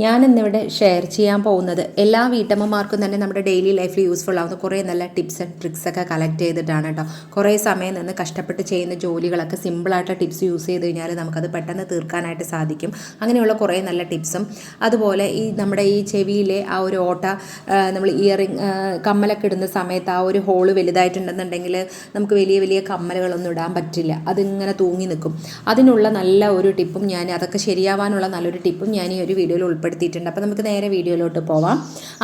ഞാൻ ഇന്നിവിടെ ഷെയർ ചെയ്യാൻ പോകുന്നത് എല്ലാ വീട്ടമ്മമാർക്കും തന്നെ നമ്മുടെ ഡെയിലി ലൈഫിൽ യൂസ്ഫുൾ ആവുന്ന കുറേ നല്ല ടിപ്സ് ആൻഡ് ട്രിക്സ് ഒക്കെ കളക്ട് ചെയ്തിട്ടാണ് കേട്ടോ കുറേ സമയം നിന്ന് കഷ്ടപ്പെട്ട് ചെയ്യുന്ന ജോലികളൊക്കെ സിമ്പിളായിട്ട് ടിപ്സ് യൂസ് ചെയ്ത് കഴിഞ്ഞാൽ നമുക്കത് പെട്ടെന്ന് തീർക്കാനായിട്ട് സാധിക്കും. അങ്ങനെയുള്ള കുറേ നല്ല ടിപ്സും അതുപോലെ ഈ നമ്മുടെ ഈ ചെവിയിലെ ആ ഒരു ഓട്ട നമ്മൾ ഇയറിങ് കമ്മലൊക്കെ ഇടുന്ന സമയത്ത് ആ ഒരു ഹോൾ വലുതായിട്ടുണ്ടെന്നുണ്ടെങ്കിൽ നമുക്ക് വലിയ വലിയ കമ്മലുകളൊന്നും ഇടാൻ പറ്റില്ല. അതിങ്ങനെ തൂങ്ങി നിൽക്കും അതിനുള്ള നല്ല ഒരു ടിപ്പും ഞാൻ അതൊക്കെ ശരിയാവാനുള്ള നല്ലൊരു ടിപ്പും ഞാൻ ഈ ഒരു വീഡിയോയിൽ ഉൾപ്പെടുത്തിയിട്ടുണ്ട്. അപ്പോൾ നമുക്ക് നേരെ വീഡിയോയിലോട്ട് പോവാം.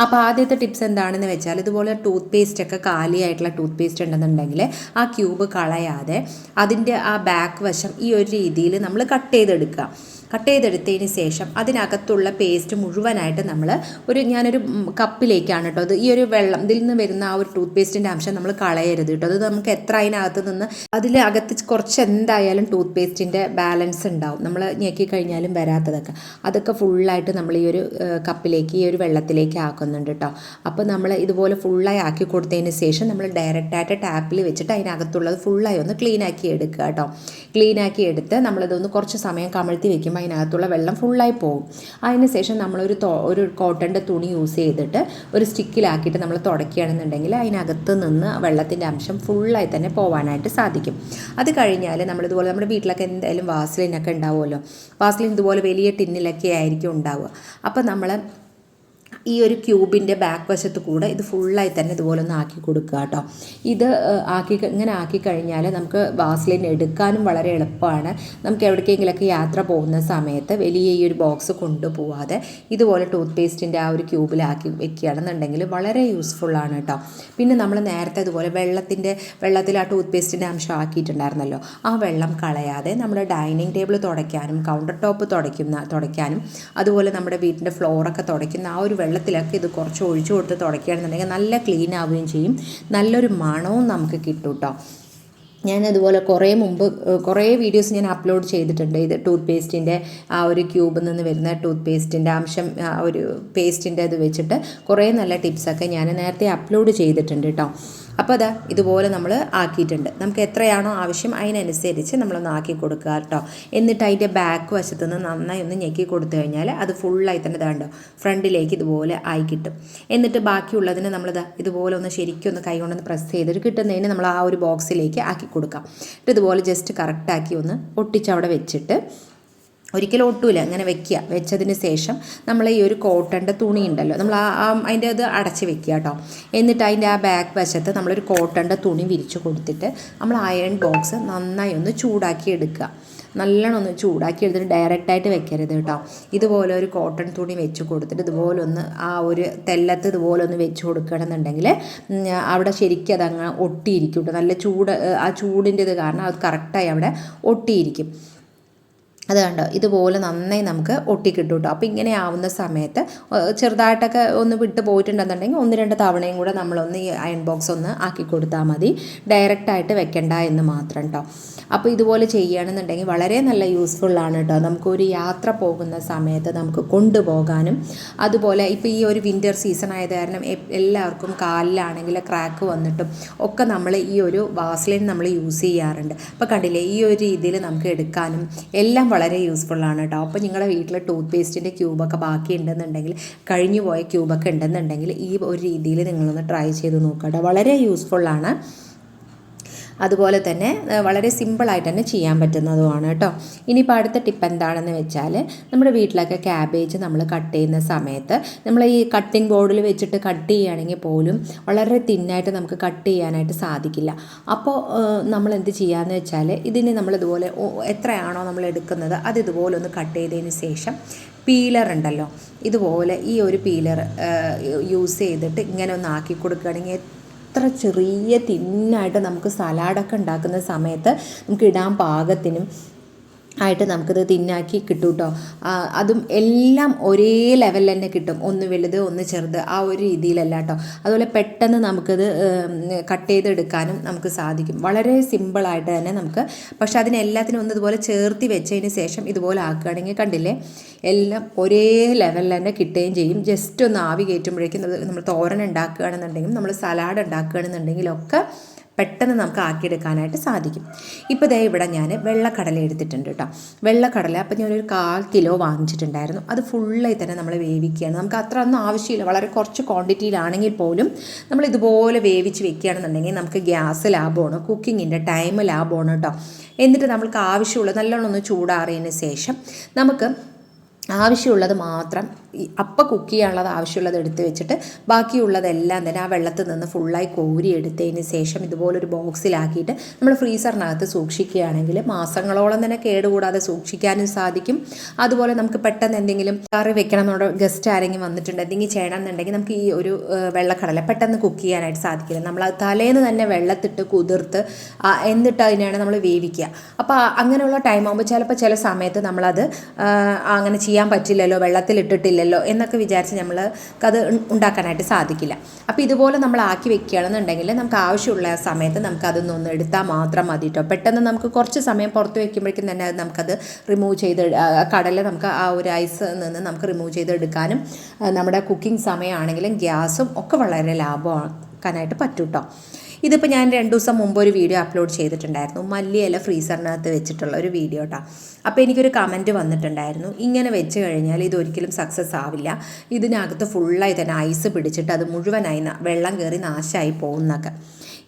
അപ്പോൾ ആദ്യത്തെ ടിപ്സ് എന്താണെന്ന് വെച്ചാൽ ഇതുപോലെ ടൂത്ത് പേസ്റ്റ് ഒക്കെ കാലിയായിട്ടുള്ള ടൂത്ത് പേസ്റ്റ് ഉണ്ടെന്നുണ്ടെങ്കിൽ ആ ക്യൂബ് കളയാതെ അതിന്റെ ആ ബാക്ക് വശം ഈ ഒരു രീതിയിൽ നമ്മൾ കട്ട് ചെയ്തെടുക്കുക. കട്ട് ചെയ്തെടുത്തതിന് ശേഷം അതിനകത്തുള്ള പേസ്റ്റ് മുഴുവനായിട്ട് നമ്മൾ ഒരു ഞാനൊരു കപ്പിലേക്കാണ് കേട്ടോ. അത് ഈ ഒരു വെള്ളം ഇതിൽ നിന്ന് വരുന്ന ആ ഒരു ടൂത്ത് പേസ്റ്റിന്റെ അംശം നമ്മൾ കളയരുത് കേട്ടോ. അത് നമുക്ക് എത്ര അതിനകത്ത് നിന്ന് അതിലകത്ത് കുറച്ച് എന്തായാലും ടൂത്ത് പേസ്റ്റിന്റെ ബാലൻസ് ഉണ്ടാവും. നമ്മൾ ഞെക്കി കഴിഞ്ഞാലും വരാത്തതൊക്കെ. അതൊക്കെ ഫുള്ളായിട്ട് നമ്മൾ ഈ ഒരു കപ്പിലേക്ക് ഈ ഒരു വെള്ളത്തിലേക്ക് ആക്കുന്നുണ്ട് കേട്ടോ. അപ്പോൾ നമ്മൾ ഇതുപോലെ ഫുള്ളായി ആക്കി കൊടുത്തതിന് ശേഷം നമ്മൾ ഡയറക്റ്റായിട്ട് ടാപ്പിൽ വെച്ചിട്ട് അതിനകത്തുള്ളത് ഫുള്ളായി ഒന്ന് ക്ലീനാക്കി എടുക്കുക കേട്ടോ. ക്ലീനാക്കി എടുത്ത് നമ്മളിതൊന്ന് കുറച്ച് സമയം കമഴ്ത്തി വെക്കുമ്പോൾ അതിനകത്തുള്ള വെള്ളം ഫുള്ളായി പോകും. അതിന് ശേഷം നമ്മളൊരു ഒരു കോട്ടന്റെ തുണി യൂസ് ചെയ്തിട്ട് ഒരു സ്റ്റിക്കിലാക്കിയിട്ട് നമ്മൾ തുടക്കുകയാണെന്നുണ്ടെങ്കിൽ അതിനകത്ത് നിന്ന് വെള്ളത്തിന്റെ അംശം ഫുള്ളായി തന്നെ പോകാനായിട്ട് സാധിക്കും. അത് കഴിഞ്ഞാൽ നമ്മളിതുപോലെ നമ്മുടെ വീട്ടിലൊക്കെ എന്തായാലും വാസ്ലിനൊക്കെ ഉണ്ടാവുമല്ലോ. വാസ്ലിൻ ഇതുപോലെ വലിയ ടിന്നിലൊക്കെ ആയിരിക്കും ഉണ്ടാവുക. അപ്പോൾ നമ്മൾ ഈ ഒരു ക്യൂബിന്റെ ബാക്ക് വശത്ത് കൂടെ ഇത് ഫുള്ളായി തന്നെ ഇതുപോലെ ഒന്ന് ആക്കി കൊടുക്കുക കേട്ടോ. ഇത് ആക്കി ഇങ്ങനെ ആക്കി കഴിഞ്ഞാൽ നമുക്ക് വാസ്ലിൻ എടുക്കാനും വളരെ എളുപ്പമാണ്. നമുക്ക് എവിടേക്കെങ്കിലൊക്കെ യാത്ര പോകുന്ന സമയത്ത് വലിയ ഈ ഒരു ബോക്സ് കൊണ്ടുപോവാതെ ഇതുപോലെ ടൂത്ത് പേസ്റ്റിന്റെ ആ ഒരു ക്യൂബിലാക്കി വെക്കുകയാണെന്നുണ്ടെങ്കിൽ വളരെ യൂസ്ഫുള്ളാണ് കേട്ടോ. പിന്നെ നമ്മൾ നേരത്തെ ഇതുപോലെ വെള്ളത്തിന്റെ വെള്ളത്തിൽ ആ ടൂത്ത് പേസ്റ്റിന്റെ അംശം ആക്കിയിട്ടുണ്ടായിരുന്നല്ലോ. ആ വെള്ളം കളയാതെ നമ്മൾ ഡൈനിങ് ടേബിൾ തുടയ്ക്കാനും കൗണ്ടർ ടോപ്പ് തുടയ്ക്കുന്ന തുടയ്ക്കാനും അതുപോലെ നമ്മുടെ വീട്ടിന്റെ ഫ്ലോറൊക്കെ തുടയ്ക്കുന്ന ആ ഒരു വെള്ളത്തിലൊക്കെ ഇത് കുറച്ച് ഒഴിച്ചു കൊടുത്ത് തുടയ്ക്കുകയാണെന്നുണ്ടെങ്കിൽ നല്ല ക്ലീൻ ആവുകയും ചെയ്യും. നല്ലൊരു മണവും നമുക്ക് കിട്ടും കേട്ടോ ഞാൻ അതുപോലെ കുറേ മുമ്പ് കുറേ വീഡിയോസ് ഞാൻ അപ്ലോഡ് ചെയ്തിട്ടുണ്ട്. ഇത് ടൂത്ത് പേസ്റ്റിന്റെ ആ ഒരു ക്യൂബിൽ നിന്ന് വരുന്ന ടൂത്ത് പേസ്റ്റിന്റെ അംശം ആ ഒരു പേസ്റ്റിന്റെ ഇത് വെച്ചിട്ട് കുറേ നല്ല ടിപ്സൊക്കെ ഞാൻ നേരത്തെ അപ്ലോഡ് ചെയ്തിട്ടുണ്ട് കേട്ടോ അപ്പോൾ അതാ ഇതുപോലെ നമ്മൾ ആക്കിയിട്ടുണ്ട്. നമുക്ക് എത്രയാണോ ആവശ്യം അതിനനുസരിച്ച് നമ്മളൊന്ന് ആക്കി കൊടുക്കുക കേട്ടോ. എന്നിട്ട് അതിന്റെ ബാക്ക് വശത്ത് നിന്ന് നന്നായി ഒന്ന് ഞെക്കി കൊടുത്തു കഴിഞ്ഞാൽ അത് ഫുള്ളായി തന്നെ ഇതാണ്ടോ ഫ്രണ്ടിലേക്ക് ഇതുപോലെ ആയി കിട്ടും. എന്നിട്ട് ബാക്കിയുള്ളതിന് നമ്മളിതാ ഇതുപോലെ ഒന്ന് ശരിക്കും ഒന്ന് കൈ കൊണ്ടൊന്ന് പ്രസ് ചെയ്തിട്ട് കിട്ടുന്നതിന് നമ്മൾ ആ ഒരു ബോക്സിലേക്ക് ആക്കി കൊടുക്കാം. ഇതുപോലെ ജസ്റ്റ് കറക്റ്റാക്കി ഒന്ന് ഒട്ടിച്ച് അവിടെ വെച്ചിട്ട് ഒരിക്കലും ഒട്ടൂല അങ്ങനെ വെക്കുക വെച്ചതിന് ശേഷം നമ്മൾ ഈ ഒരു കോട്ടന്റെ തുണി ഉണ്ടല്ലോ നമ്മൾ ആ അതിന്റെ അത് അടച്ച് വെക്കുക കേട്ടോ എന്നിട്ട് അതിന്റെ ആ ബാക്ക് വശത്ത് നമ്മളൊരു കോട്ടന്റെ തുണി വിരിച്ചു കൊടുത്തിട്ട് നമ്മൾ അയൺ ബോക്സ് നന്നായി ഒന്ന് ചൂടാക്കി എടുക്കുക നല്ലോണം ഒന്ന് ചൂടാക്കി എടുത്തിട്ട് ഡയറക്റ്റായിട്ട് വെക്കരുത് കേട്ടോ ഇതുപോലെ ഒരു കോട്ടൺ തുണി വെച്ച് കൊടുത്തിട്ട് ഇതുപോലെ ഒന്ന് ആ ഒരു തെല്ലത്ത് ഇതുപോലെ ഒന്ന് വെച്ച് കൊടുക്കണമെന്നുണ്ടെങ്കിൽ അവിടെ ശരിക്കും അതങ്ങ് ഒട്ടിയിരിക്കും കേട്ടോ നല്ല ചൂട് ആ ചൂടിന്റെ ഇത് കാരണം അത് കറക്റ്റായി അവിടെ ഒട്ടിയിരിക്കും. അത് കണ്ടോ? ഇതുപോലെ നന്നായി നമുക്ക് ഒട്ടിക്കിട്ടും കേട്ടോ അപ്പോൾ ഇങ്ങനെ ആവുന്ന സമയത്ത് ചെറുതായിട്ടൊക്കെ ഒന്ന് വിട്ട് പോയിട്ടുണ്ടെന്നുണ്ടെങ്കിൽ ഒന്ന് രണ്ട് തവണയും കൂടെ നമ്മളൊന്ന് ഈ അയൺ ബോക്സ് ഒന്ന് ആക്കി കൊടുത്താൽ മതി. ഡയറക്റ്റായിട്ട് വെക്കണ്ട എന്ന് മാത്രം കേട്ടോ അപ്പോൾ ഇതുപോലെ ചെയ്യുകയാണെന്നുണ്ടെങ്കിൽ വളരെ നല്ല യൂസ്ഫുള്ളാണ് കേട്ടോ നമുക്കൊരു യാത്ര പോകുന്ന സമയത്ത് നമുക്ക് കൊണ്ടുപോകാനും അതുപോലെ ഇപ്പോൾ ഈ ഒരു വിന്റർ സീസൺ ആയത് കാരണം എല്ലാവർക്കും കാലിലാണെങ്കിൽ ക്രാക്ക് വന്നിട്ടും ഒക്കെ നമ്മൾ ഈ ഒരു വാസ്ലിൻ നമ്മൾ യൂസ് ചെയ്യാറുണ്ട്. അപ്പോൾ കണ്ടില്ലേ ഈ ഒരു രീതിയിൽ നമുക്ക് എടുക്കാനും എല്ലാം വളരെ യൂസ്ഫുൾ ആണ് കേട്ടോ അപ്പോൾ നിങ്ങളുടെ വീട്ടിലെ ടൂത്ത് പേസ്റ്റിന്റെ ക്യൂബൊക്കെ ബാക്കി ഉണ്ടെന്നുണ്ടെങ്കിൽ കഴിഞ്ഞു പോയ ക്യൂബൊക്കെ ഉണ്ടെന്നുണ്ടെങ്കിൽ ഈ ഒരു രീതിയിൽ നിങ്ങളൊന്ന് ട്രൈ ചെയ്ത് നോക്കുക കേട്ടോ വളരെ യൂസ്ഫുള്ളാണ് അതുപോലെ തന്നെ വളരെ സിമ്പിളായിട്ട് തന്നെ ചെയ്യാൻ പറ്റുന്നതുമാണ് കേട്ടോ. ഇനിയിപ്പോൾ അടുത്ത ടിപ്പ് എന്താണെന്ന് വെച്ചാൽ നമ്മുടെ വീട്ടിലൊക്കെ ക്യാബേജ് നമ്മൾ കട്ട് ചെയ്യുന്ന സമയത്ത് നമ്മൾ ഈ കട്ടിംഗ് ബോർഡിൽ വെച്ചിട്ട് കട്ട് ചെയ്യുകയാണെങ്കിൽ പോലും വളരെ തിന്നായിട്ട് നമുക്ക് കട്ട് ചെയ്യാനായിട്ട് സാധിക്കില്ല. അപ്പോൾ നമ്മൾ എന്ത് ചെയ്യാന്ന് വെച്ചാൽ ഇതിന് നമ്മൾ ഇതുപോലെ എത്രയാണോ നമ്മൾ എടുക്കുന്നത് അത് ഇതുപോലെ ഒന്ന് കട്ട് ചെയ്തതിന് ശേഷം പീലർ ഉണ്ടല്ലോ ഇതുപോലെ ഈ ഒരു പീലർ യൂസ് ചെയ്തിട്ട് ഇങ്ങനെ ഒന്ന് ആക്കി കൊടുക്കുകയാണെങ്കിൽ എത്ര ചെറിയ തിന്നായിട്ട് നമുക്ക് സലാഡൊക്കെ ഉണ്ടാക്കുന്ന സമയത്ത് നമുക്ക് ഇടാൻ പാകത്തിനും ആയിട്ട് നമുക്കിത് തിന്നാക്കി കിട്ടും കേട്ടോ അതും എല്ലാം ഒരേ ലെവലിൽ തന്നെ കിട്ടും. ഒന്ന് വലുത് ഒന്ന് ചെറുത്. ആ ഒരു രീതിയിലല്ല കേട്ടോ അതുപോലെ പെട്ടെന്ന് നമുക്കിത് കട്ട് ചെയ്തെടുക്കാനും നമുക്ക് സാധിക്കും. വളരെ സിമ്പിളായിട്ട് തന്നെ നമുക്ക്. പക്ഷേ അതിനെല്ലാത്തിനും ഒന്ന് ഇതുപോലെ ചേർത്തി വെച്ചതിന് ശേഷം ഇതുപോലെ ആക്കുകയാണെങ്കിൽ കണ്ടില്ലേ? എല്ലാം ഒരേ ലെവലിൽ തന്നെ കിട്ടുകയും ചെയ്യും. ജസ്റ്റ് ഒന്ന് ആവി കയറ്റുമ്പോഴേക്കും നമ്മൾ തോരൻ ഉണ്ടാക്കുകയാണെന്നുണ്ടെങ്കിലും നമ്മൾ സലാഡ് ഉണ്ടാക്കുകയാണെന്നുണ്ടെങ്കിലൊക്കെ പെട്ടെന്ന് നമുക്ക് ആക്കിയെടുക്കാനായിട്ട് സാധിക്കും. ഇപ്പോൾ ദേ ഇവിടെ ഞാൻ വെള്ളക്കടല എടുത്തിട്ടുണ്ട് കേട്ടോ വെള്ളക്കടല അപ്പോൾ ഞാനൊരു കാൽ കിലോ വാങ്ങിച്ചിട്ടുണ്ടായിരുന്നു. അത് ഫുള്ളായി തന്നെ നമ്മൾ വേവിക്കുകയാണ്. നമുക്ക് അത്ര ഒന്നും ആവശ്യമില്ല. വളരെ കുറച്ച് ക്വാണ്ടിറ്റിയിലാണെങ്കിൽ പോലും നമ്മൾ ഇതുപോലെ വേവിച്ച് വെക്കുകയാണെന്നുണ്ടെങ്കിൽ നമുക്ക് ഗ്യാസ് ലാഭമാണ് കുക്കിങ്ങിന്റെ ടൈം ലാഭമാണ് കേട്ടോ എന്നിട്ട് നമ്മൾക്ക് ആവശ്യമുള്ള നല്ലോണം ഒന്ന് ചൂടാറിയതിന് ശേഷം നമുക്ക് ആവശ്യമുള്ളത് മാത്രം അപ്പം കുക്ക് ചെയ്യാനുള്ളത് ആവശ്യമുള്ളത് എടുത്ത് വെച്ചിട്ട് ബാക്കിയുള്ളതെല്ലാം തന്നെ ആ വെള്ളത്തിൽ നിന്ന് ഫുള്ളായി കോരി എടുത്തതിന് ശേഷം ഇതുപോലൊരു ബോക്സിലാക്കിയിട്ട് നമ്മൾ ഫ്രീസറിനകത്ത് സൂക്ഷിക്കുകയാണെങ്കിൽ മാസങ്ങളോളം തന്നെ കേടുകൂടാതെ സൂക്ഷിക്കാനും സാധിക്കും. അതുപോലെ നമുക്ക് പെട്ടെന്ന് എന്തെങ്കിലും കറി വെക്കണം നമ്മുടെ ഗസ്റ്റ് ആരെങ്കിലും വന്നിട്ടുണ്ട് എന്തെങ്കിലും ചെയ്യണം എന്നുണ്ടെങ്കിൽ നമുക്ക് ഈ ഒരു വെള്ളക്കടല പെട്ടെന്ന് കുക്ക് ചെയ്യാനായിട്ട് സാധിക്കില്ല. നമ്മൾ തലേന്ന് തന്നെ വെള്ളത്തിട്ട് കുതിർത്ത് എന്നിട്ട് അതിനാണ് നമ്മൾ വേവിക്കുക. അപ്പോൾ അങ്ങനെയുള്ള ടൈം ആകുമ്പോൾ ചിലപ്പോൾ ചില സമയത്ത് നമ്മളത് അങ്ങനെ ചെയ്യാൻ പറ്റില്ലല്ലോ വെള്ളത്തിലിട്ടിട്ടില്ലല്ലോ എന്നൊക്കെ വിചാരിച്ച് നമ്മൾ അത് ഉണ്ടാക്കാനായിട്ട് സാധിക്കില്ല. അപ്പോൾ ഇതുപോലെ നമ്മൾ ആക്കി വെക്കുകയാണെന്നുണ്ടെങ്കിൽ നമുക്ക് ആവശ്യമുള്ള സമയത്ത് നമുക്ക് അതൊന്നൊന്ന് എടുത്താൽ മാത്രം മതി കേട്ടോ പെട്ടെന്ന് നമുക്ക് കുറച്ച് സമയം പുറത്ത് വയ്ക്കുമ്പോഴേക്കും തന്നെ അത് നമുക്കത് റിമൂവ് ചെയ്ത് കടല നമുക്ക് ആ ഒരു ഐസ് നിന്ന് നമുക്ക് റിമൂവ് ചെയ്തെടുക്കാനും നമ്മുടെ കുക്കിംഗ് സമയമാണെങ്കിലും ഗ്യാസും ഒക്കെ വളരെ ലാഭമാക്കാനായിട്ട് പറ്റും കേട്ടോ ഇതിപ്പോൾ ഞാൻ രണ്ട് ദിവസം മുമ്പ് ഒരു വീഡിയോ അപ്ലോഡ് ചെയ്തിട്ടുണ്ടായിരുന്നു. മല്ലിയില ഫ്രീസറിനകത്ത് വെച്ചിട്ടുള്ള ഒരു വീഡിയോ കേട്ടോ അപ്പോൾ എനിക്കൊരു കമന്റ് വന്നിട്ടുണ്ടായിരുന്നു. ഇങ്ങനെ വെച്ച് കഴിഞ്ഞാൽ ഇതൊരിക്കലും സക്സസ് ആവില്ല. ഇതിനകത്ത് ഫുള്ളായി തന്നെ ഐസ് പിടിച്ചിട്ട് അത് മുഴുവനായി വെള്ളം കയറി നാശമായി പോകുന്നൊക്കെ.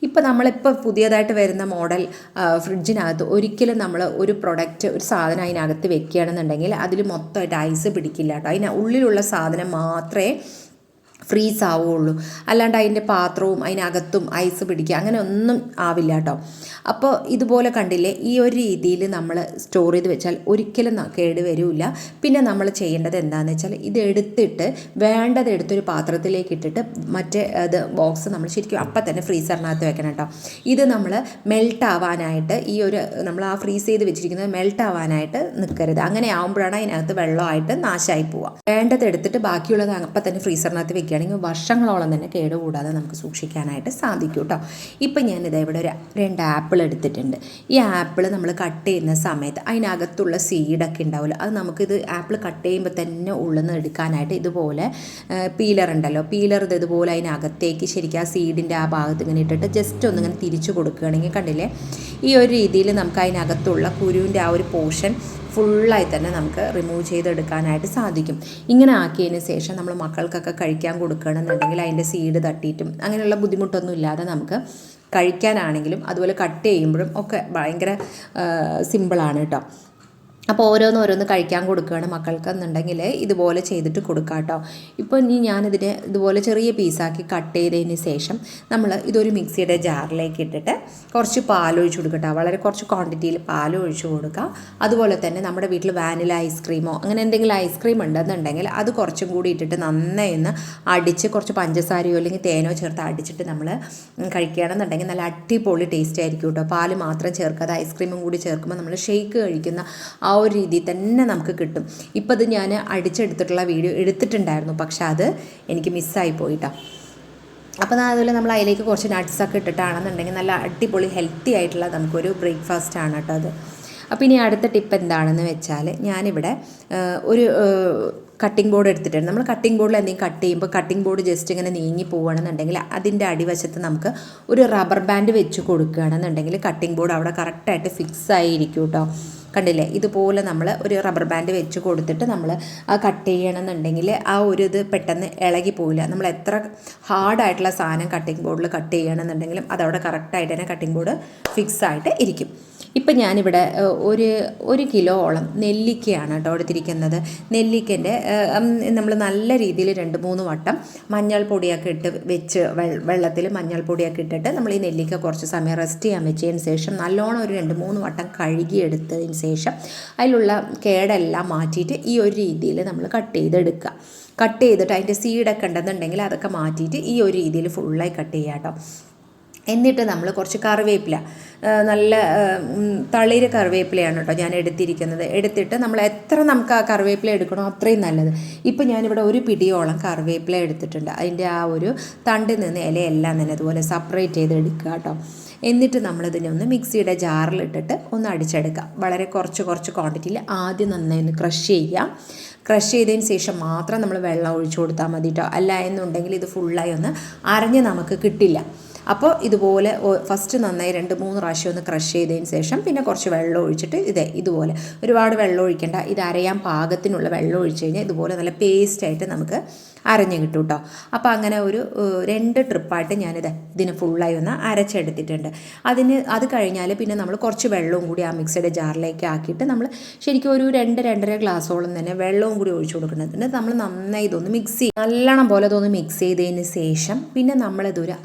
ഇപ്പോൾ നമ്മളിപ്പോൾ പുതിയതായിട്ട് വരുന്ന മോഡൽ ഫ്രിഡ്ജിനകത്ത് ഒരിക്കലും നമ്മൾ ഒരു പ്രൊഡക്റ്റ് ഒരു സാധനം അതിനകത്ത് വെക്കുകയാണെന്നുണ്ടെങ്കിൽ അതിൽ മൊത്തമായിട്ട് ഐസ് പിടിക്കില്ല കേട്ടോ അതിന് ഉള്ളിലുള്ള സാധനം മാത്രമേ ഫ്രീസ് ആവുകയുള്ളൂ അല്ലാണ്ട് അതിന്റെ പാത്രവും അതിനകത്തും ഐസ് പിടിക്കുക അങ്ങനെ ഒന്നും ആവില്ല കേട്ടോ. അപ്പോൾ ഇതുപോലെ കണ്ടില്ലേ ഈ ഒരു രീതിയിൽ നമ്മൾ സ്റ്റോർ ചെയ്ത് വെച്ചാൽ ഒരിക്കലും കേട് വരില്ല. പിന്നെ നമ്മൾ ചെയ്യേണ്ടത് എന്താണെന്ന് വെച്ചാൽ ഇത് എടുത്തിട്ട് വേണ്ടത് എടുത്തൊരു പാത്രത്തിലേക്ക് ഇട്ടിട്ട് മറ്റേ അത് ബോക്സ് നമ്മൾ ശരിക്കും അപ്പം തന്നെ ഫ്രീസറിനകത്ത് വെക്കണം കേട്ടോ. ഇത് നമ്മൾ മെൽട്ട് ആവാനായിട്ട് ഈ ഒരു നമ്മൾ ആ ഫ്രീസ് ചെയ്ത് വെച്ചിരിക്കുന്നത് മെൽട്ട് ആവാനായിട്ട് നിൽക്കരുത്. അങ്ങനെ ആകുമ്പോഴാണ് അതിനകത്ത് വെള്ളമായിട്ട് നാശമായി പോവുക. വേണ്ടത് എടുത്തിട്ട് ബാക്കിയുള്ളത് അപ്പം തന്നെ ഫ്രീസറിനകത്ത് വെക്കുകയാണെങ്കിൽ വർഷങ്ങളോളം തന്നെ കേടുകൂടാതെ നമുക്ക് സൂക്ഷിക്കാനായിട്ട് സാധിക്കും കേട്ടോ ഇപ്പം ഞാനിത് ഇവിടെ ഒരു രണ്ട് ആപ്പിൾ എടുത്തിട്ടുണ്ട്. ഈ ആപ്പിൾ നമ്മൾ കട്ട് ചെയ്യുന്ന സമയത്ത് അതിനകത്തുള്ള സീഡൊക്കെ ഉണ്ടാവില്ല അത് നമുക്കിത് ആപ്പിൾ കട്ട് ചെയ്യുമ്പോൾ തന്നെ ഉള്ളിൽ എടുക്കാനായിട്ട് ഇതുപോലെ പീലർ ഉണ്ടല്ലോ. പീലർ ഇത് ഇതുപോലെ അതിനകത്തേക്ക് ശരിക്കും ആ സീഡിന്റെ ആ ഭാഗത്ത് ഇങ്ങനെ ഇട്ടിട്ട് ജസ്റ്റ് ഒന്നിങ്ങനെ തിരിച്ചു കൊടുക്കുകയാണെങ്കിൽ കണ്ടില്ലേ? ഈ ഒരു രീതിയിൽ നമുക്ക് അതിനകത്തുള്ള കുരുവിന്റെ ആ ഒരു പോർഷൻ ഫുള്ളായി തന്നെ നമുക്ക് റിമൂവ് ചെയ്തെടുക്കാനായിട്ട് സാധിക്കും. ഇങ്ങനെ ആക്കിയതിന് ശേഷം നമ്മൾ മക്കൾക്കൊക്കെ കഴിക്കാൻ കൊടുക്കണമെന്നുണ്ടെങ്കിൽ അതിന്റെ സീഡ് തട്ടിയിട്ടും അങ്ങനെയുള്ള ബുദ്ധിമുട്ടൊന്നും ഇല്ലാതെ നമുക്ക് കഴിക്കാനാണെങ്കിലും അതുപോലെ കട്ട് ചെയ്യുമ്പോഴും ഒക്കെ ഭയങ്കര സിമ്പിളാണ് കേട്ടോ അപ്പോൾ ഓരോന്ന് ഓരോന്ന് കഴിക്കാൻ കൊടുക്കുകയാണ് മക്കൾക്ക് എന്നുണ്ടെങ്കിൽ ഇതുപോലെ ചെയ്തിട്ട് കൊടുക്കാം കേട്ടോ. ഇപ്പോൾ ഇനി ഞാനിതിനെ ഇതുപോലെ ചെറിയ പീസാക്കി കട്ട് ചെയ്തതിന് ശേഷം നമ്മൾ ഇതൊരു മിക്സിയുടെ ജാറിലേക്ക് ഇട്ടിട്ട് കുറച്ച് പാൽ ഒഴിച്ച് കൊടുക്കട്ടോ വളരെ കുറച്ച് ക്വാണ്ടിറ്റിയിൽ പാൽ ഒഴിച്ച് കൊടുക്കുക. അതുപോലെ തന്നെ നമ്മുടെ വീട്ടിൽ വാനില ഐസ്ക്രീമോ അങ്ങനെ എന്തെങ്കിലും ഐസ്ക്രീം ഉണ്ടെന്നുണ്ടെങ്കിൽ അത് കുറച്ചും കൂടി ഇട്ടിട്ട് നന്നായി ഒന്ന് അടിച്ച് കുറച്ച് പഞ്ചസാരയോ അല്ലെങ്കിൽ തേനോ ചേർത്ത് അടിച്ചിട്ട് നമ്മൾ കഴിക്കുകയാണെന്നുണ്ടെങ്കിൽ നല്ല അടിപൊളി ടേസ്റ്റ് ആയിരിക്കും കേട്ടോ. പാൽ മാത്രം ചേർക്കാതെ ഐസ്ക്രീമും കൂടി ചേർക്കുമ്പോൾ നമ്മൾ ഷെയ്ക്ക് കഴിക്കുന്ന ആ ഒരു രീതിയിൽ തന്നെ നമുക്ക് കിട്ടും. ഇപ്പം അത് ഞാൻ അടിച്ചെടുത്തിട്ടുള്ള വീഡിയോ എടുത്തിട്ടുണ്ടായിരുന്നു. പക്ഷെ അത് എനിക്ക് മിസ്സായി പോയിട്ടോ അപ്പോൾ അതുപോലെ നമ്മൾ അതിലേക്ക് കുറച്ച് നട്ട്സൊക്കെ ഇട്ടിട്ടാണെന്നുണ്ടെങ്കിൽ നല്ല അടിപൊളി ഹെൽത്തി ആയിട്ടുള്ള നമുക്കൊരു ബ്രേക്ക്ഫാസ്റ്റ് ആണ് കേട്ടോ അത്. അപ്പോൾ ഇനി അടുത്ത ടിപ്പ് എന്താണെന്ന് വെച്ചാൽ ഞാനിവിടെ ഒരു കട്ടിംഗ് ബോർഡ് എടുത്തിട്ടുണ്ട്. നമ്മൾ കട്ടിംഗ് ബോർഡിൽ എന്തെങ്കിലും കട്ട് ചെയ്യുമ്പോൾ കട്ടിംഗ് ബോർഡ് ജസ്റ്റ് ഇങ്ങനെ നീങ്ങി പോവുകയാണെന്നുണ്ടെങ്കിൽ അതിന്റെ അടിവശത്ത് നമുക്ക് ഒരു റബ്ബർ ബാൻഡ് വെച്ച് കൊടുക്കുകയാണെന്നുണ്ടെങ്കിൽ കട്ടിംഗ് ബോർഡ് അവിടെ കറക്റ്റായിട്ട് ഫിക്സ് ആയിരിക്കും കേട്ടോ കണ്ടില്ലേ? ഇതുപോലെ നമ്മൾ ഒരു റബ്ബർ ബാൻഡ് വെച്ച് കൊടുത്തിട്ട് നമ്മൾ കട്ട് ചെയ്യണമെന്നുണ്ടെങ്കിൽ ആ ഒരു ഇത് പെട്ടെന്ന് ഇളകി പോവില്ല. നമ്മൾ എത്ര ഹാർഡായിട്ടുള്ള സാധനം കട്ടിംഗ് ബോർഡിൽ കട്ട് ചെയ്യണമെന്നുണ്ടെങ്കിലും അതവിടെ കറക്റ്റായിട്ട് തന്നെ കട്ടിംഗ് ബോർഡ് ഫിക്സ് ആയിട്ട് ഇരിക്കും. ഇപ്പം ഞാനിവിടെ ഒരു ഒരു കിലോളം നെല്ലിക്കയാണ് കേട്ടോ എടുത്തിരിക്കുന്നത്. നെല്ലിക്കന്റെ നമ്മൾ നല്ല രീതിയിൽ രണ്ട് മൂന്ന് വട്ടം മഞ്ഞൾപ്പൊടിയൊക്കെ ഇട്ട് വെച്ച് വെള്ളത്തിൽ മഞ്ഞൾപ്പൊടിയൊക്കെ ഇട്ടിട്ട് നമ്മൾ ഈ നെല്ലിക്ക കുറച്ച് സമയം റെസ്റ്റ് ചെയ്യാൻ വെച്ചതിന് ശേഷം നല്ലോണം ഒരു രണ്ട് മൂന്ന് വട്ടം കഴുകിയെടുത്തതിന് ശേഷം അതിലുള്ള കേടെല്ലാം മാറ്റിയിട്ട് ഈ ഒരു രീതിയിൽ നമ്മൾ കട്ട് ചെയ്തെടുക്കുക. കട്ട് ചെയ്തിട്ട് അതിന്റെ സീഡൊക്കെ ഉണ്ടെന്നുണ്ടെങ്കിൽ അതൊക്കെ മാറ്റിയിട്ട് ഈ ഒരു രീതിയിൽ ഫുള്ളായി കട്ട് ചെയ്യാം കേട്ടോ. എന്നിട്ട് നമ്മൾ കുറച്ച് കറിവേപ്പില നല്ല തളിര് കറിവേപ്പിലയാണ് കേട്ടോ ഞാൻ എടുത്തിരിക്കുന്നത്. എടുത്തിട്ട് നമ്മൾ എത്ര നമുക്ക് ആ കറിവേപ്പില എടുക്കണോ അത്രയും നല്ലത്. ഇപ്പം ഞാനിവിടെ ഒരു പിടിയോളം കറിവേപ്പില എടുത്തിട്ടുണ്ട്. അതിന്റെ ആ ഒരു തണ്ടിൽ നിന്ന് ഇലയെല്ലാം തന്നെ അതുപോലെ സെപ്പറേറ്റ് ചെയ്ത് എടുക്കുക കേട്ടോ. എന്നിട്ട് നമ്മളിതിനെ ഒന്ന് മിക്സിയുടെ ജാറിലിട്ടിട്ട് ഒന്ന് അടിച്ചെടുക്കുക. വളരെ കുറച്ച് കുറച്ച് ക്വാണ്ടിറ്റിയിൽ ആദ്യം നന്നായി ഒന്ന് ക്രഷ് ചെയ്യുക. ക്രഷ് ചെയ്തതിന് ശേഷം മാത്രം നമ്മൾ വെള്ളം ഒഴിച്ചു കൊടുത്താൽ മതി കേട്ടോ. അല്ല എന്നുണ്ടെങ്കിൽ ഇത് ഫുള്ളായി ഒന്ന് അരഞ്ഞ് നമുക്ക് കിട്ടില്ല. അപ്പോൾ ഇതുപോലെ ഫസ്റ്റ് നന്നായി രണ്ട് മൂന്ന് പ്രാവശ്യം ഒന്ന് ക്രഷ് ചെയ്തതിന് ശേഷം പിന്നെ കുറച്ച് വെള്ളം ഒഴിച്ചിട്ട് ഇതേ ഇതുപോലെ. ഒരുപാട് വെള്ളം ഒഴിക്കേണ്ട. ഇത് അരയാൻ പാകത്തിനുള്ള വെള്ളം ഒഴിച്ച് കഴിഞ്ഞാൽ ഇതുപോലെ നല്ല പേസ്റ്റായിട്ട് നമുക്ക് അരഞ്ഞ് കിട്ടും കേട്ടോ അപ്പോൾ അങ്ങനെ ഒരു രണ്ട് ട്രിപ്പായിട്ട് ഞാനിത് ഇതിന് ഫുള്ളായി ഒന്ന് അരച്ചെടുത്തിട്ടുണ്ട്. അതിന് അത് കഴിഞ്ഞാൽ പിന്നെ നമ്മൾ കുറച്ച് വെള്ളവും കൂടി ആ മിക്സിയുടെ ജാറിലേക്ക് ആക്കിയിട്ട് നമ്മൾ ശരിക്കും ഒരു രണ്ട് രണ്ടര ഗ്ലാസ്സോളം തന്നെ വെള്ളവും കൂടി ഒഴിച്ചു കൊടുക്കുന്നത് എന്നിട്ട് നമ്മൾ നന്നായി ഇതൊന്ന് മിക്സ് ചെയ്യും നല്ലോണം പോലെ ഇതൊന്ന് മിക്സ് ചെയ്തതിന് ശേഷം പിന്നെ നമ്മളിതൊരു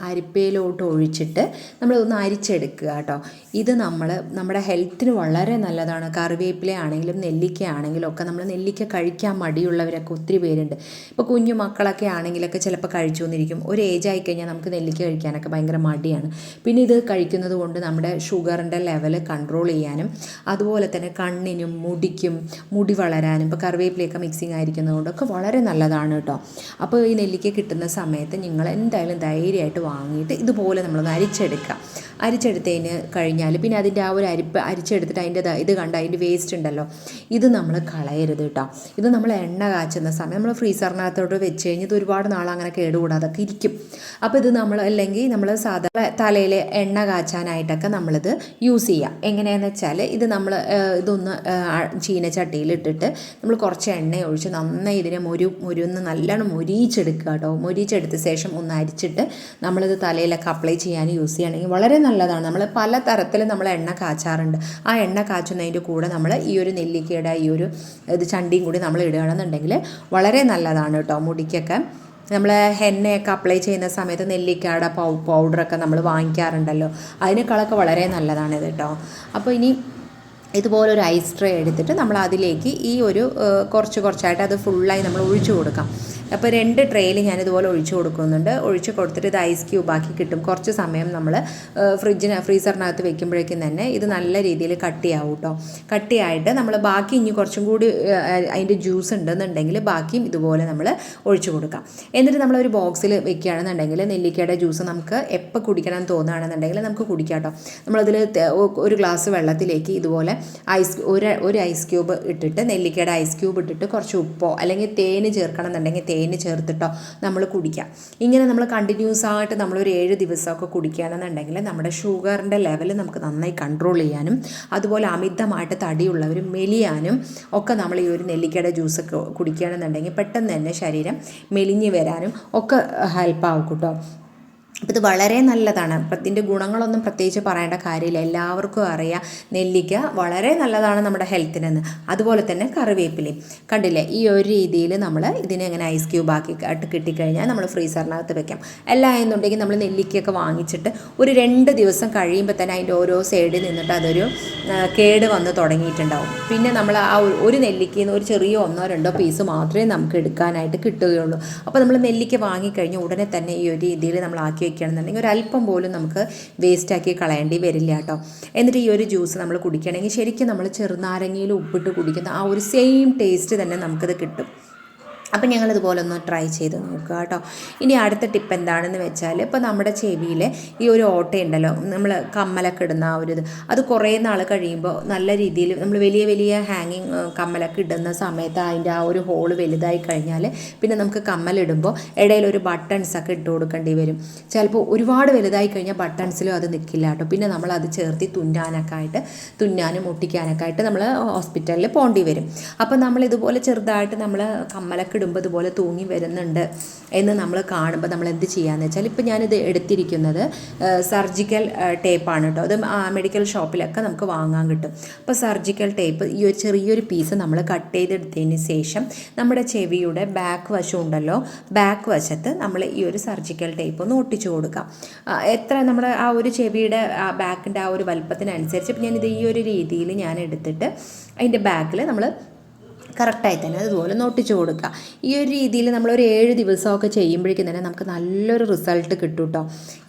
അരിപ്പയിലോട്ട് ഒഴിച്ചിട്ട് നമ്മളിതൊന്ന് അരിച്ചെടുക്കുക കേട്ടോ. ഇത് നമ്മൾ നമ്മുടെ ഹെൽത്തിന് വളരെ നല്ലതാണ്. കറിവേപ്പില ആണെങ്കിലും നെല്ലിക്ക ആണെങ്കിലും ഒക്കെ നമ്മൾ നെല്ലിക്ക കഴിക്കാൻ മടിയുള്ളവരൊക്കെ ഒത്തിരി പേരുണ്ട്. ഇപ്പോൾ കുഞ്ഞു മക്കളൊക്കെ ആണെങ്കിലൊക്കെ ചിലപ്പോൾ കഴിച്ചു വന്നിരിക്കും ഒരു ഏജ് ആയി കഴിഞ്ഞാൽ നമുക്ക് നെല്ലിക്ക കഴിക്കാനൊക്കെ ഭയങ്കര മടിയാണ്. പിന്നെ ഇത് കഴിക്കുന്നത് കൊണ്ട് നമ്മുടെ ഷുഗറിന്റെ ലെവൽ കൺട്രോൾ ചെയ്യാനും അതുപോലെ തന്നെ കണ്ണിനും മുടിക്കും മുടി വളരാനും ഇപ്പോൾ കറിവേപ്പിലയൊക്കെ മിക്സിങ് ആയിരിക്കുന്നതുകൊണ്ടൊക്കെ വളരെ നല്ലതാണ് കേട്ടോ. അപ്പോൾ ഈ നെല്ലിക്ക കിട്ടുന്ന സമയത്ത് നിങ്ങൾ എന്തായാലും ധൈര്യമായിട്ട് വാങ്ങിയിട്ട് ഇതുപോലെ നമ്മൾ അരിച്ചെടുക്കുക അരിച്ചെടുത്തതിന് കഴിഞ്ഞാൽ പിന്നെ അതിന്റെ ആ ഒരു അരിപ്പ് അരിച്ചെടുത്തിട്ട് അതിന്റെ ഇത് കണ്ട? അതിന്റെ വേസ്റ്റ് ഉണ്ടല്ലോ. ഇത് നമ്മൾ കളയരുത് കേട്ടോ. ഇത് നമ്മൾ എണ്ണ കാച്ചുന്ന സമയം നമ്മൾ ഫ്രീസറിനകത്തോട്ട് വെച്ച് കഴിഞ്ഞാൽ ഇത് ഒരുപാട് നാൾ അങ്ങനെ കേടുകൂടാതൊക്കെ ഇരിക്കും. അപ്പോൾ ഇത് നമ്മൾ അല്ലെങ്കിൽ നമ്മൾ സാധാരണ തലയിൽ എണ്ണ കാച്ചാനായിട്ടൊക്കെ നമ്മളിത് യൂസ് ചെയ്യാം. എങ്ങനെയാണെന്ന് വെച്ചാൽ ഇത് നമ്മൾ ഇതൊന്ന് ചീനച്ചട്ടിയിൽ ഇട്ടിട്ട് നമ്മൾ കുറച്ച് എണ്ണ ഒഴിച്ച് നന്നായി ഇതിനെ മൊരു മുരുന്ന് നല്ലോണം മൊരിയിച്ചെടുക്കുക കേട്ടോ. മൊരിയിച്ചെടുത്ത ശേഷം ഒന്ന് അരിച്ചിട്ട് നമ്മളിത് തലയിലൊക്കെ അപ്ലൈ ചെയ്യാൻ യൂസ് ചെയ്യുകയാണെങ്കിൽ വളരെ നല്ലതാണ്. നമ്മൾ പല തരത്തിൽ നമ്മൾ എണ്ണ കാച്ചാറുണ്ട്. ആ എണ്ണ കാച്ചുന്നതിന്റെ കൂടെ നമ്മൾ ഈ ഒരു നെല്ലിക്കയുടെ ഈ ഒരു ഇത് ചണ്ടിയും കൂടി നമ്മൾ ഇടുകയാണെന്നുണ്ടെങ്കിൽ വളരെ നല്ലതാണ് കേട്ടോ മുടിക്കൊക്കെ. നമ്മൾ ഹെന്നയൊക്കെ അപ്ലൈ ചെയ്യുന്ന സമയത്ത് നെല്ലിക്കയുടെ പൗ പൗഡറൊക്കെ നമ്മൾ വാങ്ങിക്കാറുണ്ടല്ലോ. അതിനേക്കാളൊക്കെ വളരെ നല്ലതാണ് ഇത് കേട്ടോ. അപ്പോൾ ഇനി ഇതുപോലൊരു ഐസ് ട്രേ എടുത്തിട്ട് നമ്മൾ അതിലേക്ക് ഈ ഒരു കുറച്ച് കുറച്ചായിട്ട് അത് ഫുള്ളായി നമ്മൾ ഒഴിച്ചു കൊടുക്കാം. അപ്പോൾ രണ്ട് ട്രേയിൽ ഞാൻ ഇതുപോലെ ഒഴിച്ചു കൊടുക്കുന്നുണ്ട്. ഒഴിച്ച് കൊടുത്തിട്ട് ഇത് ഐസ് ക്യൂബ് ആക്കി കിട്ടും. കുറച്ച് സമയം നമ്മൾ ഫ്രിഡ്ജിന് ഫ്രീസറിനകത്ത് വെക്കുമ്പോഴേക്കും തന്നെ ഇത് നല്ല രീതിയിൽ കട്ടിയാവും കേട്ടോ കട്ടിയായിട്ട് നമ്മൾ ബാക്കി ഇനി കുറച്ചും കൂടി അതിന്റെ ജ്യൂസ് ഉണ്ടെന്നുണ്ടെങ്കിൽ ബാക്കിയും ഇതുപോലെ നമ്മൾ ഒഴിച്ചു കൊടുക്കാം. എന്നിട്ട് നമ്മളൊരു ബോക്സിൽ വെക്കുകയാണെന്നുണ്ടെങ്കിൽ നെല്ലിക്കയുടെ ജ്യൂസ് നമുക്ക് എപ്പോൾ കുടിക്കണം തോന്നുകയാണെന്നുണ്ടെങ്കിൽ നമുക്ക് കുടിക്കാം കേട്ടോ. നമ്മളതിൽ ഒരു ഗ്ലാസ് വെള്ളത്തിലേക്ക് ഇതുപോലെ ഐസ് ഒരു ഒരു ഐസ് ക്യൂബ് ഇട്ടിട്ട് നെല്ലിക്കയുടെ ഐസ് ക്യൂബ് ഇട്ടിട്ട് കുറച്ച് ഉപ്പോ അല്ലെങ്കിൽ തേന് ചേർക്കണം എന്നുണ്ടെങ്കിൽ തേന് ചേർത്തിട്ടോ നമ്മൾ കുടിക്കാം. ഇങ്ങനെ നമ്മൾ കണ്ടിന്യൂസ് ആയിട്ട് നമ്മളൊരു ഏഴ് ദിവസമൊക്കെ കുടിക്കുകയാണെന്നുണ്ടെങ്കിൽ നമ്മുടെ ഷുഗറിന്റെ ലെവൽ നമുക്ക് നന്നായി കൺട്രോൾ ചെയ്യാനും അതുപോലെ അമിതമായിട്ട് തടിയുള്ളവർ മെലിയാനും ഒക്കെ നമ്മൾ ഈ ഒരു നെല്ലിക്കയുടെ ജ്യൂസ് ഒക്കെ കുടിക്കുകയാണെന്നുണ്ടെങ്കിൽ പെട്ടെന്ന് തന്നെ ശരീരം മെലിഞ്ഞ് വരാനും ഒക്കെ ഹെൽപ്പ് ആവും കേട്ടോ. അപ്പോൾ ഇത് വളരെ നല്ലതാണ്. അപ്പം ഇതിന്റെ ഗുണങ്ങളൊന്നും പ്രത്യേകിച്ച് പറയേണ്ട കാര്യമില്ല. എല്ലാവർക്കും അറിയാം. നെല്ലിക്ക വളരെ നല്ലതാണ് നമ്മുടെ ഹെൽത്തിനെന്ന്. അതുപോലെ തന്നെ കറിവേപ്പിലയും. കണ്ടില്ലേ? ഈ ഒരു രീതിയിൽ നമ്മൾ ഇതിനെ ഇങ്ങനെ ഐസ് ക്യൂബ് ആക്കി ആയിട്ട് കിട്ടിക്കഴിഞ്ഞാൽ നമ്മൾ ഫ്രീസറിനകത്ത് വെക്കാം. അല്ല എന്നുണ്ടെങ്കിൽ നമ്മൾ നെല്ലിക്കയൊക്കെ വാങ്ങിച്ചിട്ട് ഒരു രണ്ട് ദിവസം കഴിയുമ്പോൾ തന്നെ അതിന്റെ ഓരോ സൈഡിൽ നിന്നിട്ട് അതൊരു കേട് വന്ന് തുടങ്ങിയിട്ടുണ്ടാവും. പിന്നെ നമ്മൾ ആ ഒരു- നെല്ലിക്കയിൽ നിന്ന് ഒരു ചെറിയ ഒന്നോ രണ്ടോ പീസ് മാത്രമേ നമുക്ക് എടുക്കാനായിട്ട് കിട്ടുകയുള്ളൂ. അപ്പോൾ നമ്മൾ നെല്ലിക്ക വാങ്ങിക്കഴിഞ്ഞ് ഉടനെ തന്നെ ഈ ഒരു രീതിയിൽ നമ്മൾ ആക്കി വെക്കുകയാണെന്നുണ്ടെങ്കിൽ ഒരു അല്പം പോലും നമുക്ക് വേസ്റ്റാക്കി കളയേണ്ടി വരില്ല കേട്ടോ. എന്നിട്ട് ഈ ഒരു ജ്യൂസ് നമ്മൾ കുടിക്കുകയാണെങ്കിൽ ശരിക്കും നമ്മൾ ചെറുനാരങ്ങയിൽ ഉപ്പിട്ട് കുടിക്കുന്ന ആ ഒരു സെയിം ടേസ്റ്റ് തന്നെ നമുക്കത് കിട്ടും. അപ്പം ഞങ്ങൾ ഇതുപോലെ ഒന്ന് ട്രൈ ചെയ്ത് നോക്കുക കേട്ടോ. ഇനി അടുത്ത ടിപ്പ് എന്താണെന്ന് വെച്ചാൽ ഇപ്പോൾ നമ്മുടെ ചെവിയിൽ ഈ ഒരു ഓട്ടയുണ്ടല്ലോ നമ്മൾ കമ്മലൊക്കെ ഇടുന്ന ആ ഒരു ഇത് അത് കുറേ നാൾ കഴിയുമ്പോൾ നല്ല രീതിയിൽ നമ്മൾ വലിയ വലിയ ഹാങ്ങിങ് കമ്മലൊക്കെ ഇടുന്ന സമയത്ത് അതിന്റെ ആ ഒരു ഹോൾ വലുതായി കഴിഞ്ഞാൽ പിന്നെ നമുക്ക് കമ്മലിടുമ്പോൾ ഇടയിൽ ഒരു ബട്ടൺസ് ഒക്കെ ഇട്ട് കൊടുക്കേണ്ടി വരും. ചിലപ്പോൾ ഒരുപാട് വലുതായി കഴിഞ്ഞാൽ ബട്ടൺസിലും അത് നിൽക്കില്ല കേട്ടോ. പിന്നെ നമ്മൾ അത് ചേർത്തി തുന്നാനൊക്കെ ആയിട്ട് തുന്നാനും ഒട്ടിക്കാനൊക്കെ ആയിട്ട് നമ്മൾ ഹോസ്പിറ്റലിൽ പോകേണ്ടി വരും. അപ്പോൾ നമ്മൾ ഇതുപോലെ ചെറുതായിട്ട് നമ്മൾ കമ്മലൊക്കെ ഇടുമ്പോൾ ഇതുപോലെ തൂങ്ങി വരുന്നുണ്ട് എന്ന് നമ്മൾ കാണുമ്പോൾ നമ്മൾ എന്ത് ചെയ്യാന്ന് വെച്ചാൽ ഇപ്പോൾ ഞാനിത് എടുത്തിരിക്കുന്നത് സർജിക്കൽ ടേപ്പാണ് കേട്ടോ അത് മെഡിക്കൽ ഷോപ്പിലൊക്കെ നമുക്ക് വാങ്ങാൻ കിട്ടും. അപ്പോൾ സർജിക്കൽ ടേപ്പ് ഈ ഒരു ചെറിയൊരു പീസ് നമ്മൾ കട്ട് ചെയ്തെടുത്തതിന് ശേഷം നമ്മുടെ ചെവിയുടെ ബാക്ക് വശം ഉണ്ടല്ലോ ബാക്ക് വശത്ത് നമ്മൾ ഈ ഒരു സർജിക്കൽ ടേപ്പ് ഒന്ന് ഒട്ടിച്ചു കൊടുക്കാം. എത്ര നമ്മുടെ ആ ഒരു ചെവിയുടെ ബാക്കിന്റെ ആ ഒരു വലുപ്പത്തിനനുസരിച്ച് ഇപ്പം ഞാനിത് ഈ ഒരു രീതിയിൽ ഞാൻ എടുത്തിട്ട് അതിന്റെ ബാക്കിൽ നമ്മൾ കറക്റ്റായി തന്നെ. അതുപോലെ നോട്ടിച്ച് കൊടുക്കുക. ഈ ഒരു രീതിയിൽ നമ്മളൊരു ഏഴ് ദിവസമൊക്കെ ചെയ്യുമ്പോഴേക്കും തന്നെ നമുക്ക് നല്ലൊരു റിസൾട്ട് കിട്ടും കേട്ടോ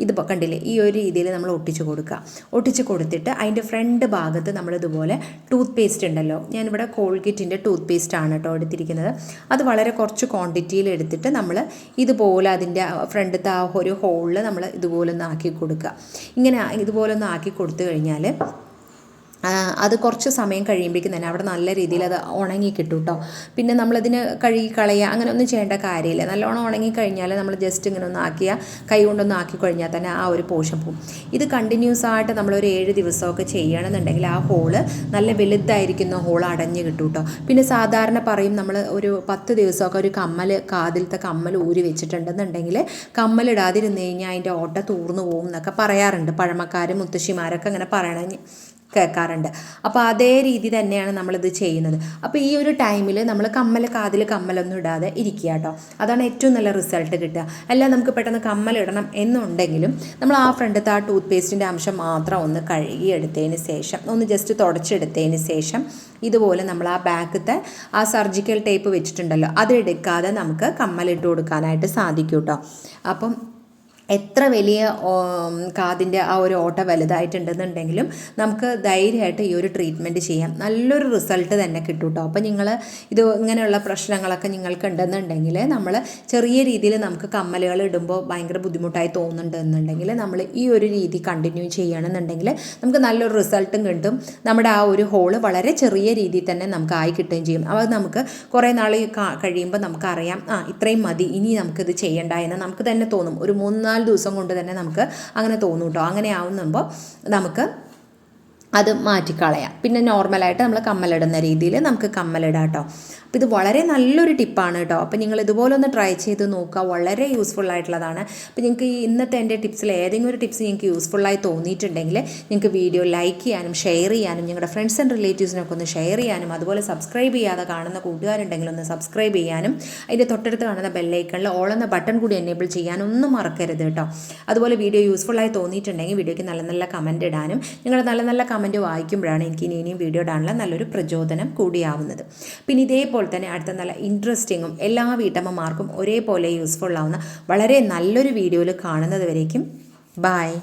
ഇതിപ്പോൾ കണ്ടില്ലേ? ഈ ഒരു രീതിയിൽ നമ്മൾ ഒട്ടിച്ച് കൊടുക്കുക. ഒട്ടിച്ച് കൊടുത്തിട്ട് അതിന്റെ ഫ്രണ്ട് ഭാഗത്ത് നമ്മളിതുപോലെ ടൂത്ത് പേസ്റ്റ് ഉണ്ടല്ലോ. ഞാനിവിടെ കോൾഗേറ്റിന്റെ ടൂത്ത് പേസ്റ്റ് ആണ് കേട്ടോ എടുത്തിരിക്കുന്നത്. അത് വളരെ കുറച്ച് ക്വാണ്ടിറ്റിയിൽ എടുത്തിട്ട് നമ്മൾ ഇതുപോലെ അതിന്റെ ഫ്രണ്ടത്തെ ആ ഒരു ഹോളിൽ നമ്മൾ ഇതുപോലെ ഒന്ന് ആക്കി കൊടുക്കുക. ഇങ്ങനെ ഇതുപോലെ ഒന്ന് ആക്കി കൊടുത്തു കഴിഞ്ഞാൽ അത് കുറച്ച് സമയം കഴിയുമ്പോഴേക്കും തന്നെ അവിടെ നല്ല രീതിയിൽ അത് ഉണങ്ങി കിട്ടും കേട്ടോ പിന്നെ നമ്മളതിന് കഴുകി കളയുക അങ്ങനെ ഒന്നും ചെയ്യേണ്ട കാര്യമില്ല. നല്ലോണം ഉണങ്ങി കഴിഞ്ഞാൽ നമ്മൾ ജസ്റ്റ് ഇങ്ങനെ ഒന്ന് ആക്കിയ കൈ കൊണ്ടൊന്ന് ആക്കി കഴിഞ്ഞാൽ തന്നെ ആ ഒരു പോഷൻ പോകും ഇത് കണ്ടിന്യൂസ് ആയിട്ട് നമ്മളൊരു ഏഴ് ദിവസമൊക്കെ ചെയ്യണമെന്നുണ്ടെങ്കിൽ ആ ഹോൾ നല്ല വലുതായിരിക്കുന്ന ഹോൾ അടഞ്ഞ് കിട്ടും കേട്ടോ പിന്നെ സാധാരണ പറയും നമ്മൾ ഒരു പത്ത് ദിവസമൊക്കെ ഒരു കമ്മൽ കാതിലത്തെ കമ്മൽ ഊരി വെച്ചിട്ടുണ്ടെന്നുണ്ടെങ്കിൽ കമ്മലിടാതിരുന്ന് കഴിഞ്ഞാൽ അതിന്റെ ഓട്ട തൂർന്നു പോകും എന്നൊക്കെ പറയാറുണ്ട്. പഴമക്കാരും മുത്തശ്ശിമാരൊക്കെ അങ്ങനെ പറയണ കേൾക്കാറുണ്ട്. അപ്പോൾ അതേ രീതി തന്നെയാണ് നമ്മളിത് ചെയ്യുന്നത്. അപ്പോൾ ഈ ഒരു ടൈമിൽ നമ്മൾ കമ്മൽ കാതിൽ കമ്മലൊന്നും ഇടാതെ ഇരിക്കുക കേട്ടോ. അതാണ് ഏറ്റവും നല്ല റിസൾട്ട് കിട്ടുക. അല്ല നമുക്ക് പെട്ടെന്ന് കമ്മൽ ഇടണം എന്നുണ്ടെങ്കിലും നമ്മൾ ആ ഫ്രണ്ടത്തെ ആ ടൂത്ത് പേസ്റ്റിന്റെ അംശം മാത്രം ഒന്ന് കഴുകി എടുത്തതിന് ശേഷം ഒന്ന് ജസ്റ്റ് തുടച്ചെടുത്തതിന് ശേഷം ഇതുപോലെ നമ്മൾ ആ ബാക്കത്തെ ആ സർജിക്കൽ ടേപ്പ് വെച്ചിട്ടുണ്ടല്ലോ അത് എടുക്കാതെ നമുക്ക് കമ്മലിട്ട് കൊടുക്കാനായിട്ട് സാധിക്കും കേട്ടോ. അപ്പം എത്ര വലിയ കാതിന്റെ ആ ഒരു ഓട്ട വലുതായിട്ടുണ്ടെന്നുണ്ടെങ്കിലും നമുക്ക് ധൈര്യമായിട്ട് ഈ ഒരു ട്രീറ്റ്മെന്റ് ചെയ്യാം. നല്ലൊരു റിസൾട്ട് തന്നെ കിട്ടും കേട്ടോ അപ്പോൾ നിങ്ങൾ ഇത് ഇങ്ങനെയുള്ള പ്രശ്നങ്ങളൊക്കെ നിങ്ങൾക്ക് ഉണ്ടെന്നുണ്ടെങ്കിൽ നമ്മൾ ചെറിയ രീതിയിൽ നമുക്ക് കമ്മലുകൾ ഇടുമ്പോൾ ഭയങ്കര ബുദ്ധിമുട്ടായി തോന്നുന്നുണ്ടെന്നുണ്ടെങ്കിൽ നമ്മൾ ഈ ഒരു രീതി കണ്ടിന്യൂ ചെയ്യണമെന്നുണ്ടെങ്കിൽ നമുക്ക് നല്ലൊരു റിസൾട്ടും കിട്ടും. നമ്മുടെ ആ ഒരു ഹോൾ വളരെ ചെറിയ രീതിയിൽ തന്നെ നമുക്ക് ആയി കിട്ടുകയും ചെയ്യും. അപ്പോൾ നമുക്ക് കുറേ നാൾ കഴിയുമ്പോൾ നമുക്കറിയാം ആ ഇത്രയും മതി ഇനി നമുക്കിത് ചെയ്യണ്ട എന്ന് നമുക്ക് തന്നെ തോന്നും. ഒരു മൂന്നാൽ ദിവസം കൊണ്ട് തന്നെ നമുക്ക് അങ്ങനെ തോന്നും കേട്ടോ അങ്ങനെ ആവുമ്പോൾ നമുക്ക് അത് മാറ്റിക്കളയാം. പിന്നെ നോർമലായിട്ട് നമ്മൾ കമ്മലിടുന്ന രീതിയിൽ നമുക്ക് കമ്മലിടാം കേട്ടോ അപ്പോൾ ഇത് വളരെ നല്ലൊരു ടിപ്പാണ് കേട്ടോ അപ്പോൾ നിങ്ങൾ ഇതുപോലെ ഒന്ന് ട്രൈ ചെയ്ത് നോക്കുക. വളരെ യൂസ്ഫുൾ ആയിട്ടുള്ളതാണ്. അപ്പോൾ നിങ്ങൾക്ക് ഈ ഇന്നത്തെ എന്റെ ടിപ്സിൽ ഏതെങ്കിലും ഒരു ടിപ്സ് നിങ്ങൾക്ക് യൂസ്ഫുള്ളായി തോന്നിയിട്ടുണ്ടെങ്കിൽ നിങ്ങൾക്ക് വീഡിയോ ലൈക്ക് ചെയ്യാനും ഷെയർ ചെയ്യാനും നിങ്ങളുടെ ഫ്രണ്ട്സ് ആൻഡ് റിലേറ്റീവ്സിനൊക്കെ ഒന്ന് ഷെയർ ചെയ്യാനും അതുപോലെ സബ്സ്ക്രൈബ് ചെയ്യാതെ കാണുന്ന കൂട്ടുകാരുണ്ടെങ്കിൽ ഒന്ന് സബ്സ്ക്രൈബ് ചെയ്യാനും അതിന്റെ തൊട്ടടുത്ത് കാണുന്ന ബെല്ലൈക്കണിൽ ഓൾ എന്ന ബട്ടൺ കൂടി എനേബിൾ ചെയ്യാനൊന്നും മറക്കരുത് കേട്ടോ അതുപോലെ വീഡിയോ യൂസ്ഫുള്ളായി തോന്നിയിട്ടുണ്ടെങ്കിൽ വീഡിയോയ്ക്ക് നല്ല നല്ല കമന്റ് ഇടാനും നിങ്ങളുടെ നല്ല നല്ല കമന്റ് വായിക്കുമ്പോഴാണ് എനിക്ക് ഇനി ഇനിയും വീഡിയോ ഇടാനുള്ള നല്ലൊരു പ്രചോദനം കൂടിയാവുന്നത്. പിന്നെ ഇതേപോലെ തന്നെ അടുത്ത നല്ല ഇൻട്രസ്റ്റിങ്ങും എല്ലാ വീട്ടമ്മമാർക്കും ഒരേപോലെ യൂസ്ഫുൾ ആവുന്ന വളരെ നല്ലൊരു വീഡിയോയിൽ കാണുന്നത് വരേക്കും. ബായ്